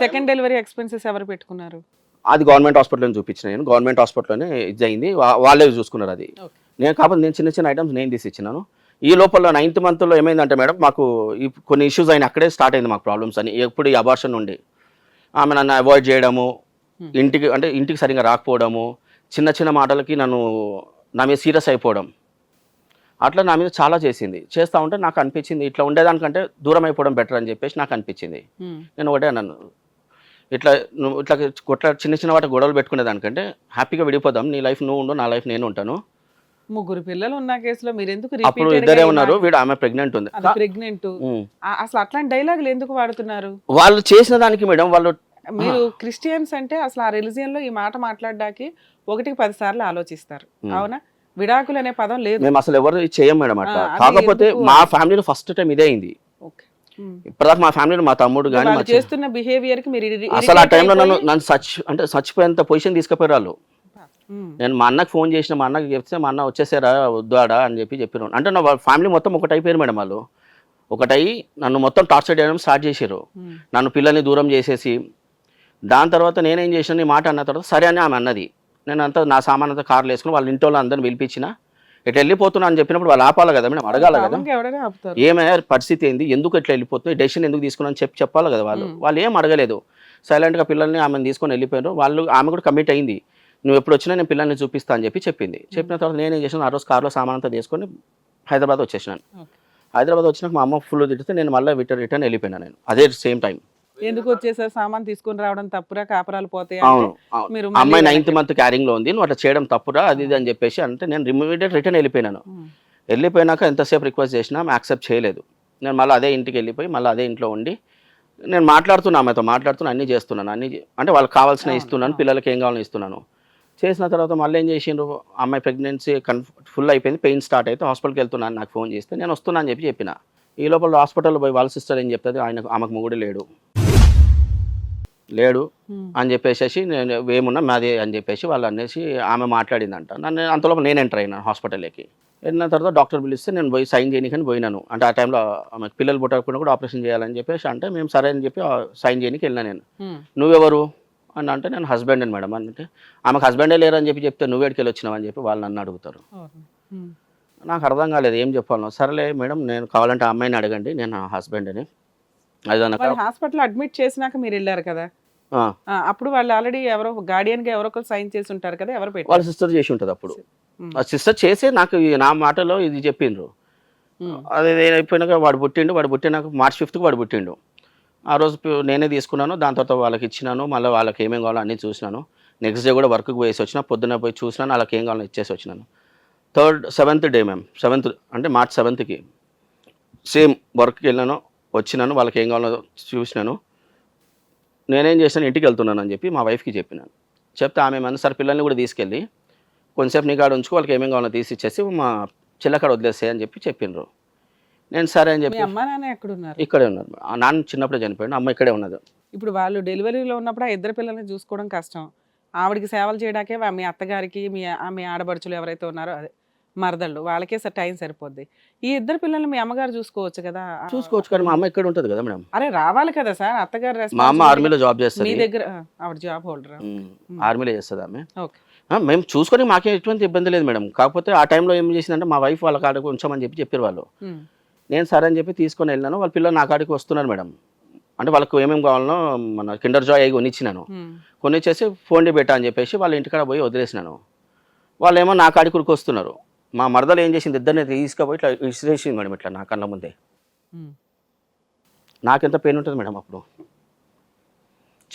Second delivery expenses ఎవరు పెట్టుకున్నారు? అది గవర్నమెంట్ హాస్పిటల్లో చూపించిన నేను. గవర్నమెంట్ హాస్పిటల్లోనే ఇది అయింది. వాళ్ళే చూసుకున్నారు అది. నేను కాకపోతే నేను చిన్న చిన్న ఐటమ్స్ నేను తీసి ఇచ్చినాను. ఈ లోపల నైన్త్ మంత్లో ఏమైందంటే మేడం మాకు కొన్ని ఇష్యూస్ అయిన అక్కడే స్టార్ట్ అయింది మాకు ప్రాబ్లమ్స్ అని. ఎప్పుడు ఈ అబార్షన్ నుండి ఆమె నన్ను అవాయిడ్ చేయడము Hmm. ఇంటికి అంటే ఇంటికి సరిగా రాకపోవడము చిన్న చిన్న మాటలకి నన్ను నా మీద సీరియస్ అయిపోవడం. అట్లా నా మీద చాలా చేసింది. చేస్తూ ఉంటే నాకు అనిపించింది ఇట్లా ఉండేదానికంటే దూరం అయిపోవడం బెటర్ అని చెప్పేసి నాకు అనిపించింది. నేను ఒకటే అన్నాను ఇట్లా నువ్వు ఇట్లా కొట్ల చిన్న చిన్న వాటి గొడవలు పెట్టుకునే దానికంటే హ్యాపీగా విడిపోదాం నీ లైఫ్ నువ్వు ఉండు నా లైఫ్ నేను ఉంటాను. ముగ్గురు పిల్లలు ఉన్న కేసులో మీరు ఎందుకు అప్పుడు ఇద్దరే ఉన్నారు వీడు ఆమె ప్రెగ్నెంట్ ఉంది. ప్రెగ్నెంట్. అసలు అట్లాంటి డైలాగులు ఎందుకు వాడుతున్నారు? వాళ్ళు చేసిన దానికి మేడం వాళ్ళు మీరు క్రిస్టియన్స్ అంటే అసలు ఆ రిలీజియన్లో ఈ మాట మాట్లాడడానికి ఒకటికి పది సార్లు ఆలోచిస్తారు. అవునా? విడాకులు అనే పదం లేదు. మేము అసలు ఎవరు చేయం మేడం అట్లా. అదే కాకపోతే మా ఫ్యామిలీలో ఫస్ట్ టైం ఇదే అయింది. ఇప్పటిదాకా మా ఫ్యామిలీలో మా తమ్ముడు కానీ చేస్తున్న బిహేవియర్కి మీరు అసలు ఆ టైంలో నన్ను నన్ను సచ్ అంటే చచ్చిపోయేంత పొజిషన్ తీసుకుపోయారు వాళ్ళు. నేను మా అన్నకి ఫోన్ చేసిన మా అన్నకి చెప్తే మా అన్న వచ్చేసారా వద్దాడా అని చెప్పి చెప్పిన అంటే నా ఫ్యామిలీ మొత్తం ఒకటి అయిపోయారు మేడం వాళ్ళు. ఒకటై నన్ను మొత్తం టార్చర్ చేయడం స్టార్ట్ చేశారు. నన్ను పిల్లల్ని దూరం చేసేసి దాని తర్వాత నేనేం చేసిన ఈ మాట అన్న తర్వాత సరే అని ఆమె అన్నది. నేను అంతా నా సామాన్ అంతా కార్లు వేసుకుని వాళ్ళ ఇంటి వాళ్ళు అందరిని పిలిపించిన ఇట్లా వెళ్ళిపోతున్నా అని చెప్పినప్పుడు వాళ్ళు ఆపాలి కదా మేడం అడగాలి కదా. ఏమైనా పరిస్థితి ఏంది? ఎందుకు ఇట్లా వెళ్ళిపోతుంది డెసిషన్ ఎందుకు తీసుకున్నాను చెప్పి చెప్పాలి కదా వాళ్ళు. వాళ్ళు ఏం అడగలేదు. సైలెంట్గా పిల్లల్ని ఆమెను తీసుకొని వెళ్ళిపోయారు. వాళ్ళు ఆమె కూడా కమిట్ అయింది. నువ్వు ఎప్పుడు వచ్చినా నేను పిల్లల్ని చూపిస్తా అని చెప్పి చెప్పింది. చెప్పిన తర్వాత నేనేం చేసాను ఆ రోజు కార్లో సామాన్ అంతా తీసుకొని హైదరాబాద్ వచ్చేసినాను. హైదరాబాద్ వచ్చినాక మా అమ్మ ఫుల్ తిడితే నేను మళ్ళీ రిటర్న్ రిటర్న్ వెళ్ళిపోయినా నేను. అదే సేమ్ టైం. ఎందుకు వచ్చేసారు? సామాన్ తీసుకొని రావడం తప్పురా? కాపరాలు పోతాయి? అవును అంటే అవును. మీరు అమ్మాయి నైన్త్ మంత్ క్యారింగ్లో ఉంది. నువ్వు అట్లా చేయడం తప్పురా? అది ఇది అని చెప్పేసి అంటే నేను ఇమీడియట్ రిటర్న్ వెళ్ళిపోయినాను. ఉమ్. వెళ్ళిపోయినాక ఎంతసేపు రిక్వెస్ట్ చేసినా ఆమె యాక్సెప్ట్ చేయలేదు. నేను మళ్ళీ అదే ఇంటికి వెళ్ళిపోయి మళ్ళీ అదే ఇంట్లో ఉండి నేను మాట్లాడుతున్నా ఆమెతో మాట్లాడుతున్నా అన్నీ చేస్తున్నాను. అన్ని అంటే వాళ్ళకి కావాల్సిన ఇస్తున్నాను. పిల్లలకి ఏం కావాలో ఇస్తున్నాను. చేసిన తర్వాత మళ్ళీ ఏం చేసిండ్రు? అమ్మాయి ప్రెగ్నెన్సీ కన్ ఫుల్ అయిపోయింది పెయిన్ స్టార్ట్ అయితే హాస్పిటల్కి వెళ్తున్నాను నాకు ఫోన్ చేస్తే నేను వస్తున్నా అని చెప్పి చెప్పిన. ఈ లోపల హాస్పిటల్లో పోయి వాళ్ళ సిస్టర్ ఏం చెప్తుంది? ఆయన ఆమెకు మొగుడు లేడు. లేడు. అని చెప్పేసి నేను ఏమున్నా మాది అని చెప్పేసి వాళ్ళు అనేసి ఆమె మాట్లాడిందంట. నన్ను అంతలోపు నేను ఎంటర్ అయినాను హాస్పిటల్లోకి. వెళ్ళిన తర్వాత డాక్టర్ పిలిస్తే నేను పోయి సైన్ చేయడానికి పోయినాను. అంటే ఆ టైంలో ఆమె పిల్లలు పుట్టకుండా కూడా ఆపరేషన్ చేయాలని చెప్పేసి అంటే మేము సరే అని చెప్పి సైన్ చేయడానికి వెళ్ళినా నేను. నువ్వెవరు? అని అంటే నేను హస్బెండ్ అని మేడం. అంటే ఆమెకు హస్బెండే లేరు అని చెప్పి చెప్తే నువ్వేడికి వెళ్ళి వచ్చినావు అని చెప్పి వాళ్ళు నన్ను అడుగుతారు. నాకు అర్థం కాలేదు ఏం చెప్పాలో సరేలే మేడం నేను కావాలంటే అమ్మాయిని అడగండి నేను హస్బెండ్ అని హాస్పిటల్ అడ్మిట్ చేసినాక మీరు వెళ్ళారు కదా? అప్పుడు వాళ్ళు ఆల్రెడీ ఎవరో గార్డియన్గా ఎవరో సైన్ చేసి ఉంటారు కదా ఎవరు వాళ్ళ సిస్టర్ చేసి ఉంటుంది అప్పుడు. ఆ సిస్టర్ చేసే నాకు నా మాటలో ఇది చెప్పిండ్రు. అది అయిపోయినాక వాడు పుట్టిండు వాడు పుట్టినాక మార్చ్ ఫిఫ్త్కి వాడు పుట్టిండు. ఆ రోజు నేనే తీసుకున్నాను దాని తర్వాత వాళ్ళకి ఇచ్చినాను మళ్ళీ వాళ్ళకి ఏమేం కావాలో అన్నీ చూసినాను. నెక్స్ట్ డే కూడా వర్క్కి పోయేసి వచ్చిన పొద్దున్న పోయి చూసినాను వాళ్ళకి ఏం కావాలో ఇచ్చేసి వచ్చినాను. Third seventh day ma'am seventh అంటే మార్చ్ సెవెంత్కి. సేమ్ వర్క్కి వెళ్ళాను వచ్చినాను వాళ్ళకి ఏం కావాలో చూసినాను. నేనేం చేశాను ఇంటికి వెళ్తున్నాను అని చెప్పి మా వైఫ్కి చెప్పినాను. చెప్తే ఆమె మన సార్ పిల్లల్ని కూడా తీసుకెళ్ళి కొంతసేపు నీ కాడ ఉంచుకో వాళ్ళకి ఏమేం కావాలో తీసి ఇచ్చేసి మా చిల్లకాడ వదిలేస్తాయి అని చెప్పి చెప్పిండ్రు నేను సరే అని చెప్పి అమ్మా నాన్న ఎక్కడున్నారు? ఇక్కడే ఉన్నారు. నాన్న చిన్నప్పుడే చనిపోయాడు అమ్మ ఇక్కడే ఉన్నది. ఇప్పుడు వాళ్ళు డెలివరీలో ఉన్నప్పుడు ఆ ఇద్దరు పిల్లల్ని చూసుకోవడం కష్టం. ఆవిడకి సేవలు చేయడాకే వా- మీ అత్తగారికి మీ ఆ- మీ ఆడబడుచులు ఎవరైతే ఉన్నారో అదే. మరదళ్ళు వాళ్ళకే స- టైం సరిపోద్ది. ఈ ఇద్దరు పిల్లల్ని మీ అమ్మగారు చూసుకోవచ్చు కదా? చూసుకోవచ్చు కానీ మా అమ్మ ఇక్కడ ఉంటుంది కదా మేడం. అరే రావాలి కదా సార్. అత్తగారు మా అమ్మ ఆర్మీలో జాబ్ మీ చేస్తుంది. దగ్గర ఆవిడ జాబ్ హోల్డర్ ఆర్మీలో చేస్తుంది ఆమె. ఓకే. మేము చూసుకొని మాకేం ఎటువంటి ఇబ్బంది లేదు మేడం. కాకపోతే ఆ టైంలో ఏం చేసిందంటే మా వైఫ్ వాళ్ళ కాడకు ఉంచామని చెప్పి చెప్పారు వాళ్ళు. నేను సరే అని చెప్పి తీసుకొని వెళ్ళినాను. వాళ్ళ పిల్లలు నా కాడికి వస్తున్నారు మేడం. అంటే వాళ్ళకి ఏమేమి కావాలనో మన కిండర్ జాయ్ అవి కొనిచ్చినాను. కొనిచ్చేసి ఫోన్ పెట్టా అని చెప్పేసి వాళ్ళ ఇంటికాడ పోయి వదిలేసినాను. వాళ్ళు ఏమో నా కాడికి వస్తున్నారు. మా మరదలు ఏం చేసింది? ఇద్దరిని తీసుకుపోయి ఇట్లా విసిరేసింది మేడం ఇట్లా నా కళ్ళ ముందే. నాకెంత పెయిన్ ఉంటుంది మేడం అప్పుడు?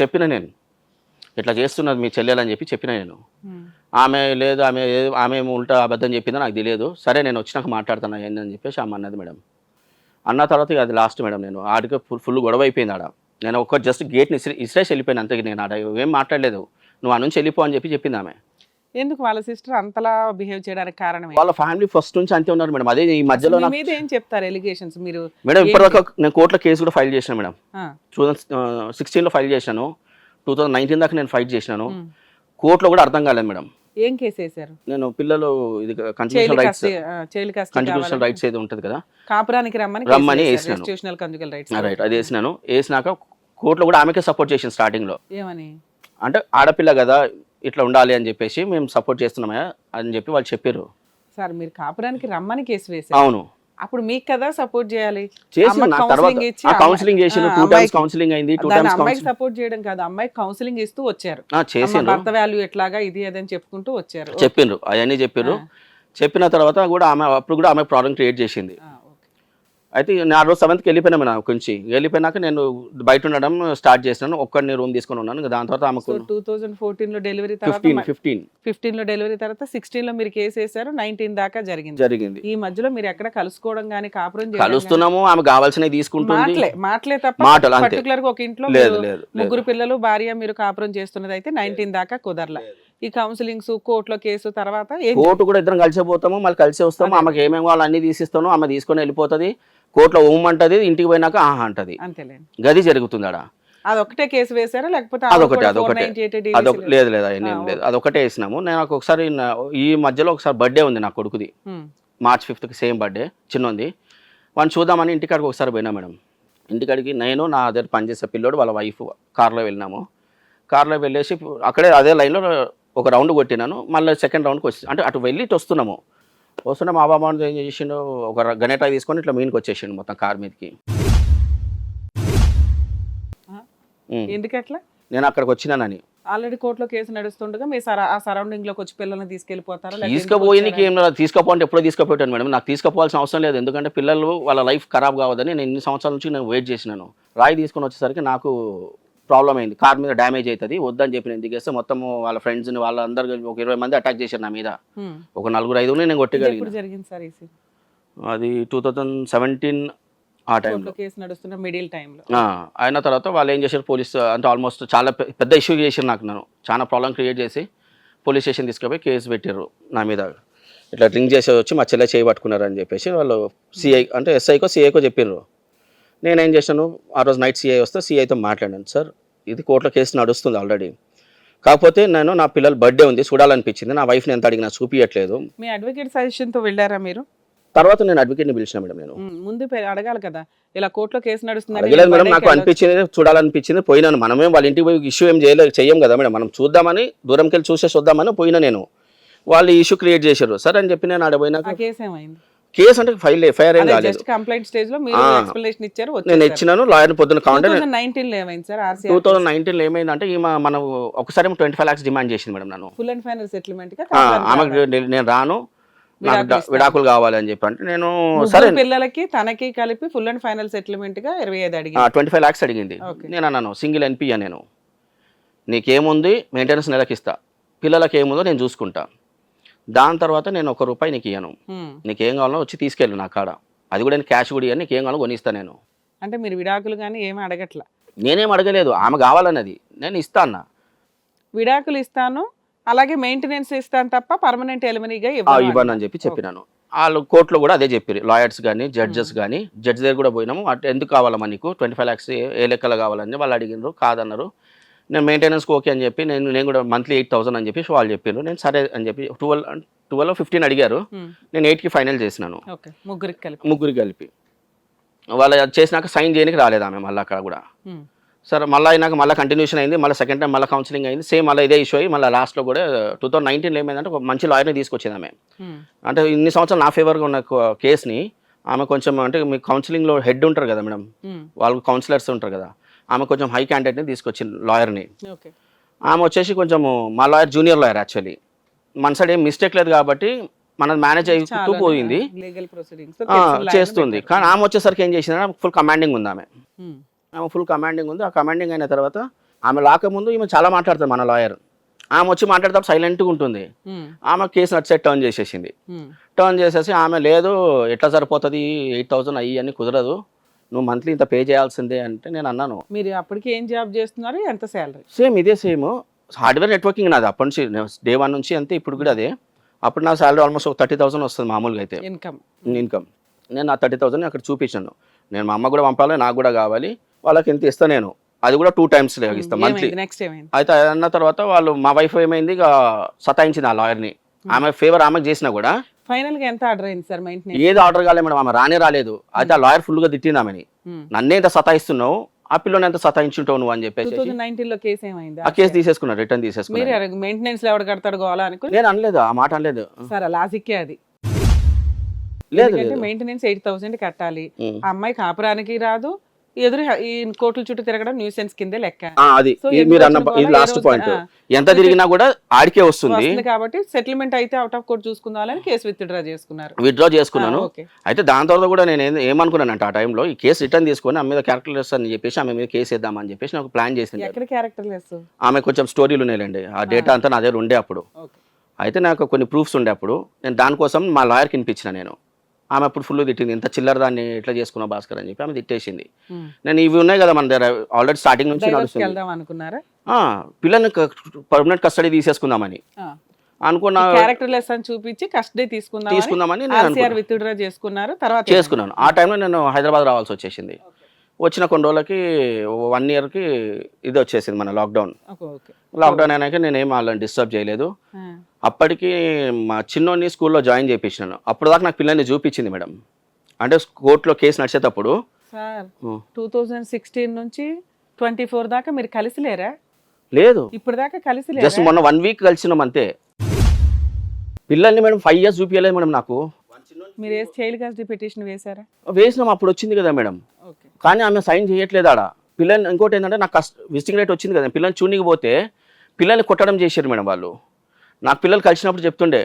చెప్పిన నేను. ఇట్లా చేస్తున్నది మీ చెల్లెలని చెప్పి చెప్పిన నేను. ఆమె లేదు ఆమె ఆమె ఉల్టా అబద్ధం చెప్పిందో నాకు తెలియదు. సరే నేను వచ్చినాక మాట్లాడుతున్నా ఏంది అని చెప్పేసి ఆమె అన్నది మేడం. అన్న తర్వాత అది లాస్ట్ మేడం నేను. ఆడికి ఫుల్ ఫుల్ గొడవ అయిపోయింది ఆడ. నేను ఒక్క జస్ట్ గేట్ని ఇసిరి ఇసిరేసి వెళ్ళిపోయాను అంతకి నేను ఆడ. ఏం మాట్లాడలేదు. నువ్వు ఆ నుంచి వెళ్ళిపో అని చెప్పి చెప్పింది ఆమె. ఎందుకు వాళ్ళ సిస్టర్ అంతలా బిహేవ్ చేయడానికి కారణం? వాళ్ళ ఫ్యామిలీ ఫస్ట్ నుంచి అంతే ఉన్నారు మేడం. అదే ఈ మధ్యలో మీద ఏం చెప్తారు ఎలిగేషన్స్ మీరు మేడం ఇప్పటిదాకా నేను కోర్టులో కేసు కూడా ఫైల్ చేసిన మేడం. టూ థౌసండ్ సిక్స్టీన్లో ఫైల్ చేశాను. టూ థౌసండ్ నైన్టీన్ దాకా నేను ఫైట్ చేసినాను. కోర్టులో కూడా అర్థం కాలేదు మేడం. ఏం కేసు వేశారు? నేను పిల్లలు ఇది కంటిన్యూషన్ రైట్స్ కంటిన్యూషన్ రైట్స్ ఏది ఉంటుంది కదా. కాపురానికి రమ్మని రమ్మని వేసినాను. రైట్స్ రైట్ అది వేసినాను. వేసినాక కోర్టులో కూడా ఆమెకే సపోర్ట్ చేసింది స్టార్టింగ్లో ఏమని? అంటే ఆడపిల్ల కదా ఇట్లా ఉండాలి అని చెప్పేసి మేము సపోర్ట్ చేస్తున్నామా అని చెప్పి వాళ్ళు చెప్పారు. సార్ మీరు కాపురానికి రమ్మని కేసు వేశారు. అవును. అప్పుడు మీకు కదా సపోర్ట్ చేయాలి? చేసి నా తర్వాత. కౌన్సిలింగ్ చేసిండు ఆ, టూ టైమ్స్ కౌన్సిలింగ్ అయింది టూ టైమ్స్ అమ్మాయికి సపోర్ట్ చేయడం కాదు అమ్మాయికి కౌన్సిలింగ్ ఇస్తూ వచ్చారు. చేసిండ్రు భర్త వాల్యూ ఎట్లాగా ఇది అదని చెప్పుకుంటూ వచ్చారు. చెప్పిండ్రు అవన్నీ చెప్పారు చెప్పిన తర్వాత కూడా ఆమె అప్పుడు కూడా ఆమె ప్రాబ్లం క్రియేట్ చేసింది. అయితే నేను ఆ రోజు సెవెంత్కి వెళ్ళిపోయినా నా కొంచెం వెళ్ళిపోయినాక నేను బయట ఉండడం స్టార్ట్ చేసినాను. ఒక్కడిని రూమ్ తీసుకొని ఉన్నాను. దాని తర్వాత ఆమెకు టూ థౌజండ్ ఫోర్టీన్లో డెలివరీ తర్వాత ఫిఫ్టీన్ ఫిఫ్టీన్ ఫిఫ్టీన్లో డెలివరీ తర్వాత సిక్స్టీన్లో మీరు కేసు వేశారు. నైన్టీన్ దాకా జరిగింది. జరిగింది. ఈ మధ్యలో మీరు ఎక్కడ కలుసుకోవడం గానీ కాపురం కలుస్తున్నాము. ఆమె కావాల్సినవి తీసుకుంటుంది. మాటలే తప్ప మాటలు. పర్టికులర్గా ఒక ఇంట్లో ముగ్గురు పిల్లలు భార్య మీరు కాపురం చేస్తున్నది అయితే నైన్టీన్ దాకా కుదరల. ఈ కౌన్సిలింగ్స్ కోర్టులో కేసు తర్వాత కోర్టు కూడా ఇద్దరం కలిసి పోతాము. మళ్ళీ కలిసి వస్తాము. ఆమెకి ఏమేమి వాళ్ళు అన్ని తీసిస్తాను. ఆమె తీసుకొని వెళ్ళిపోతుంది. కోర్టులో ఉమ్మంటది ఇంటికి పోయినాక ఆహా అంటది. గది జరుగుతుంది ఆడ అదొకటే కేసు వేశారా? లేకపోతే అదొకటి అదొకటి అదొక లేదు లేదు అవన్నీ లేదు. అదొకటే వేసినాము. నేను ఒకసారి ఈ మధ్యలో ఒకసారి బర్త్డే ఉంది నా కొడుకుది. మార్చ్ ఫిఫ్త్కి సేమ్ బర్త్డే చిన్నది. వాడిని చూద్దామని ఇంటికాడికి ఒకసారి పోయినా మేడం. ఇంటికాడికి నేను నా దగ్గర పనిచేసే పిల్లోడు వాళ్ళ వైఫ్ కార్లో వెళ్ళినాము. కార్లో వెళ్ళేసి అక్కడే అదే లైన్లో ఒక రౌండ్ కొట్టినాను. మళ్ళీ సెకండ్ రౌండ్కి వచ్చి అంటే అటు వెళ్ళి ఇటు వస్తున్నాము. వస్తుంటే మా బాబా ఏం చేసిండు? ఒక గణేటా తీసుకొని ఇట్లా మీనికి వచ్చేసిండు మొత్తం కార్ మీదకి. ఎందుకట్లా నేను అక్కడికి వచ్చినానని. ఆల్రెడీ కోర్టులో కేసు నడుస్తుండగా మీ సర ఆ సరౌండింగ్లోకి వచ్చి పిల్లల్ని తీసుకుపోయినకి వచ్చారా? ఏం లేదు. తీసుకుపోంటే ఎప్పుడో తీసుకుపోయాను మేడం. నాకు తీసుకుపోవాల్సిన అవసరం లేదు. ఎందుకంటే పిల్లలు వాళ్ళ లైఫ్ ఖరాబ్ కావద్దని నేను ఇన్ని సంవత్సరాల నుంచి నేను వెయిట్ చేసినాను. రాయి తీసుకొని వచ్చేసరికి నాకు ప్రాబ్లం అయింది. కార్ మీద డ్యామేజ్ అవుతుంది వద్దని చెప్పి నేను దిగేస్తే మొత్తం వాళ్ళ ఫ్రెండ్స్ని వాళ్ళందరూ ఒక ఇరవై మంది అటాక్ చేశారు నా మీద. ఒక నలుగురు ఐదుగురు నేను scene? అది టూ థౌజండ్ సెవెంటీన్ ఆ టైంలో కేసు నడుస్తున్న మిడిల్ టైంలో అయిన తర్వాత వాళ్ళు ఏం చేశారు? పోలీస్ అంటే ఆల్మోస్ట్ చాలా పెద్ద ఇష్యూ చేశారు నాకు నన్ను. చాలా ప్రాబ్లం క్రియేట్ చేసి పోలీస్ స్టేషన్ తీసుకుపోయి కేసు పెట్టారు నా మీద. ఇట్లా డ్రింక్ చేసి వచ్చి మా చెల్లె చేయి పట్టుకున్నారు అని చెప్పేసి వాళ్ళు సిఐ అంటే ఎస్ఐకో సిఐకో చెప్పారు నేనేం చేశాను? ఆ రోజు నైట్ సిఐ వస్తే సిఐతో మాట్లాడాను. సార్ ఇది కోర్టులో కేసు నడుస్తుంది ఆల్రెడీ. కాకపోతే నేను నా పిల్లల బర్త్డే ఉంది చూడాలనిపించింది. నా వైఫ్ని ఎంత అడిగినా చూపించట్లేదు మీ అడ్వకేట్ సజెషన్తో వెళ్ళారా మీరు? తర్వాత నేను అడ్వకేట్ని పిలిచిన మేడం నేను. ముందు అడగాలి కదా. ఇలా కోర్టులో కేసు నడుస్తుంది అడగలేదు మేడం నాకు అనిపించింది చూడాలనిపించింది పోయినాను. మనమే వాళ్ళ ఇంటికి పోయి ఇష్యూ ఏం చేయలేదు చెయ్యం కదా మేడం. మనం చూద్దామని దూరంకి వెళ్ళి చూసే చూద్దామని పోయినా నేను. వాళ్ళు ఇష్యూ క్రియేట్ చేశారు. సరే అని చెప్పి నేను పోయినాక కేసు ఏమైంది? కేసు అంటే ఫైల్ ఎఫ్ఐఆర్ ఏం కాలేదు. జస్ట్ కంప్లైంట్ స్టేజ్లో మీరు. ఎక్స్ప్లెనేషన్ ఇచ్చారు నేను ఇచ్చినాను లాయర్ పొద్దున కావాలంటే నైన్టీన్లో ఏమైంది సార్? ఆర్సీ టూ థౌసండ్ నైన్టీన్లో ఏమైందంటే ఈమె మనం ఒకసారి ట్వంటీ ఫైవ్ లాక్స్ డిమాండ్ చేసింది మేడం నన్ను. ఫుల్ అండ్ ఫైనల్ సెటిల్మెంట్ ఆమెకు నేను- రాను నాకు విడాకులు కావాలి అని చెప్పి అంటే నేను సరే. పిల్లలకి తనకి కలిపి ఫుల్ అండ్ ఫైనల్ సెటిల్మెంట్గా ఇరవై ఐదు అడిగి ట్వంటీ ఫైవ్ ల్యాక్స్ అడిగింది. నేను అన్నాను సింగిల్ ఎన్పియా నేను. నీకేముంది? మెయింటెనెన్స్ నెలకి ఇస్తా పిల్లలకి ఏముందో నేను చూసుకుంటా. దాని తర్వాత నేను ఒక రూపాయి నీకు ఇయ్యను. నీకేం కావాలో వచ్చి తీసుకెళ్ళు నా కాడ. అది కూడా నేను క్యాష్ కూడా ఇయ్యను నీకేం కావాలో కొనిస్తా నేను. అంటే మీరు విడాకులు కానీ ఏమీ అడగట్ల? నేనేం అడగలేదు ఆమె కావాలన్నది. నేను ఇస్తా అన్న. విడాకులు ఇస్తాను అలాగే మెయింటెనెన్స్ ఇస్తాను తప్ప పర్మనెంట్ ఎలిమినీగా ఇవ్వను ఇవ్వను అని చెప్పి చెప్పినాను. వాళ్ళు కోర్టులో కూడా అదే చెప్పారు లాయర్స్ కానీ జడ్జెస్ కానీ జడ్జ్ దగ్గర కూడా పోయినాము. అటు ఎందుకు కావాలమ్మా నీకు? ట్వంటీ ఫైవ్ ల్యాక్స్ ఏ లెక్కలు కావాలని వాళ్ళు అడిగినారు కాదన్నారు. నేను మెయింటెనెన్స్కి ఓకే అని చెప్పి నేను నేను కూడా మంత్లీ ఎయిట్ థౌసండ్ అని చెప్పి వాళ్ళు చెప్పారు నేను సరే అని చెప్పి ట్వెల్వ్ ట్వెల్వ్ ఫిఫ్టీన్ అడిగారు. నేను ఎయిట్కి ఫైనల్ చేసినాను. ముగ్గురికి కలిపి. ముగ్గురికి కలిపి. వాళ్ళు అది చేసినాక సైన్ చేయడానికి రాలేదు ఆమె మళ్ళీ అక్కడ కూడా. ఉమ్. సరే మళ్ళీ అయినాక మళ్ళీ కంటిన్యూషన్ అయింది. మళ్ళీ సెకండ్ టైం మళ్ళీ కౌన్సిలింగ్ అయింది. సేమ్ మళ్ళీ ఇదే ఇష్యూ అయ్యి మళ్ళీ లాస్ట్లో కూడా టూ థౌసండ్ నైన్టీన్లో ఏమైందంటే ఒక మంచి లాయర్ని తీసుకొచ్చింది ఆమె. ఉమ్. అంటే ఇన్ని సంవత్సరాలు నా ఫేవర్గా ఉన్న కేసుని ఆమె కొంచెం అంటే మీ కౌన్సిలింగ్లో హెడ్ ఉంటారు కదా మేడం. వాళ్ళు కౌన్సిలర్స్ ఉంటారు కదా. ఆమె కొంచెం హై క్యాండిడేట్ని తీసుకొచ్చింది లాయర్ని. ఆమె వచ్చేసి కొంచెం మా లాయర్ జూనియర్ లాయర్ యాక్చువల్లీ. మన సైడ్ ఏం మిస్టేక్ లేదు కాబట్టి మనది మేనేజ్ అయ్యుతూ పోయింది. చేస్తుంది. కానీ ఆమె వచ్చేసరికి ఏం చేసిందంటే ఫుల్ కమాండింగ్ ఉంది ఆమె. ఆమె ఫుల్ కమాండింగ్ ఉంది. ఆ కమాండింగ్ అయిన తర్వాత ఆమె లాకముందు ఈమె చాలా మాట్లాడుతుంది మన లాయర్. ఆమె వచ్చి మాట్లాడతాం సైలెంట్గా ఉంటుంది. ఆమె కేసు సైడ్ టర్న్ చేసేసింది. టర్న్ చేసేసి ఆమె లేదు ఎట్లా సరిపోతుంది? ఎయిట్ థౌసండ్ అయ్యి అని కుదరదు. నువ్వు మంత్లీ ఇంత పే చేయాల్సిందే అంటే నేను అన్నాను. మీరు అప్పటికి ఏం జాబ్ చేస్తున్నారు? ఎంత శాలరీ సేమ్ ఇదే సేమ్. హార్డ్వేర్ నెట్వర్కింగ్ నాది అప్పటి నుంచి డే వన్ నుంచి అంతే ఇప్పుడు కూడా అదే. అప్పుడు నా శాలరీ ఆల్మోస్ట్ ఒక థర్టీ థౌసండ్ వస్తుంది మామూలుగా అయితే. Income income. నేను నా థర్టీ థౌసండ్ అక్కడ చూపించాను. నేను మా అమ్మ కూడా పంపాలి నాకు కూడా కావాలి వాళ్ళకి ఎంత ఇస్తా నేను. అది కూడా టూ టైమ్స్ ఇస్తాను మంత్లీ నెక్స్ట్ అయితే అన్న తర్వాత వాళ్ళు మా వైఫ్ ఏమైంది ఇక సతాయించింది ఆ లాయర్ని ఆమె ఫేవర్ ఆమెకు చేసినా కూడా ఫైనల్గా ఎంత ఆర్డర్ అయింది సార్ మెయింటెనెన్స్ ఏది ఆర్డర్ కాలేదు మేడం ఆమె రానే రాలేదు. అయితే ఆ లాయర్ ఫుల్గా తిట్టింది ఆమెని. నన్నే ఇంత సతాయిస్తున్నావు? ఆ పిల్లని ఎంత సతాయించుంటావు నువ్వు అని చెప్పేసి. నైన్టీన్లో కేసు ఏమైంది? ఆ కేసు తీసేసుకున్నారు రిటర్న్ తీసేసుకున్నారు మీరు మెయింటెనెన్స్ ఎవడు కడతాడు గోలా అనుకుని? నేను అనలేదు ఆ మాట అనలేదు. సరే లాజిక్కే అది. లేదు మెయింటెనెన్స్ ఎయిట్ థౌసండ్ కట్టాలి. ఆ అమ్మాయి కాపురానికి రాదు ఎదురు ఈ కోర్టుల చుట్టూ తిరగడం న్యూసెన్స్ కిందే లెక్క. అది మీరు అన్న ఇది? Last point. ఎంత తిరిగినా కూడా ఆడికే వస్తుంది. కాబట్టి సెటిల్మెంట్ అయితే అవుట్ ఆఫ్ కోర్ట్ చూసుకుందామని కేసు విత్డ్రా చేసుకున్నారు. విత్డ్రా చేసుకున్నాను. అయితే దాని తర్వాత కూడా నేను ఏం- ఏమనుకున్నానంటే ఆ టైంలో ఈ కేసు రిటర్న్ తీసుకొని ఆమె మీద క్యారెక్టర్లెస్ అని చెప్పేసి ఆమె మీద కేసు వేద్దామని చెప్పేసి నాకు ప్లాన్ చేసింది ఎక్కడ క్యారెక్టర్ లెస్ ఆమె కొంచెం స్టోరీలు ఉన్నాయండి ఆ డేటా అంతా నా దగ్గర ఉండే అప్పుడు. అయితే నాకు కొన్ని ప్రూఫ్స్ ఉండే అప్పుడు. నేను దానికోసం మా లాయర్కి వినిపించిన నేను. ఆమె అప్పుడు ఫుల్ తిట్టింది ఇంత చిల్లర దాన్ని ఎట్లా చేసుకున్నావు భాస్కర్? అని చెప్పి ఆమె తిట్టేసింది. నేను ఇవి ఉన్నాయి కదా మన దగ్గర ఆల్రెడీ స్టార్టింగ్ నుంచి నడుస్తుంది. పిల్లల్ని పర్మనెంట్ కస్టడీ తీసేసుకుందామని. అనుకున్న క్యారెక్టర్ చూపించి కస్టడీ తీసుకుందాం తీసుకుందామని నేను. విత్డ్రా చేసుకున్నారు తర్వాత చేసుకున్నాను. ఆ టైంలో నేను హైదరాబాద్ రావాల్సి వచ్చేసింది. వచ్చిన కొన్ని రోజులకి వన్ ఇయర్కి ఇది వచ్చేసింది మన లాక్డౌన్ లాక్డౌన్ అయినాక నేనేం వాళ్ళని డిస్టర్బ్ చేయలేదు. అప్పటికి మా చిన్నోడిని స్కూల్లో జాయిన్ చేయించినాను అప్పుడు దాకా నాకు పిల్లల్ని చూపించింది మేడం. అంటే కోర్టులో కేసు నడిచేటప్పుడు సార్ టూ థౌజండ్ సిక్స్టీన్ నుంచి ట్వంటీ ఫోర్ దాకా మీరు కలిసి లేరా లేదు. ఇప్పుడు దాకా కలిసి జస్ట్ లేరా మొన్న వన్ వీక్ కలిసినాం అంతే. పిల్లల్ని మేడం ఫైవ్ ఇయర్స్ చూపించలేదు మేడం నాకు. మీరు ఏ చైల్డ్ కస్టడీ పిటిషన్ వేశారా? వేసినాం అప్పుడు వచ్చింది కదా మేడం. ఓకే. కానీ ఆమె సైన్ చేయట్లేదు ఆడ. పిల్లల్ని ఇంకోటి ఏంటంటే నాకు కష్ట విజిటింగ్ రేట్ వచ్చింది కదా పిల్లల్ని చూడనికి పోతే పిల్లల్ని కొట్టడం చేశారు మేడం వాళ్ళు. నాకు పిల్లలు కలిసినప్పుడు చెప్తుండే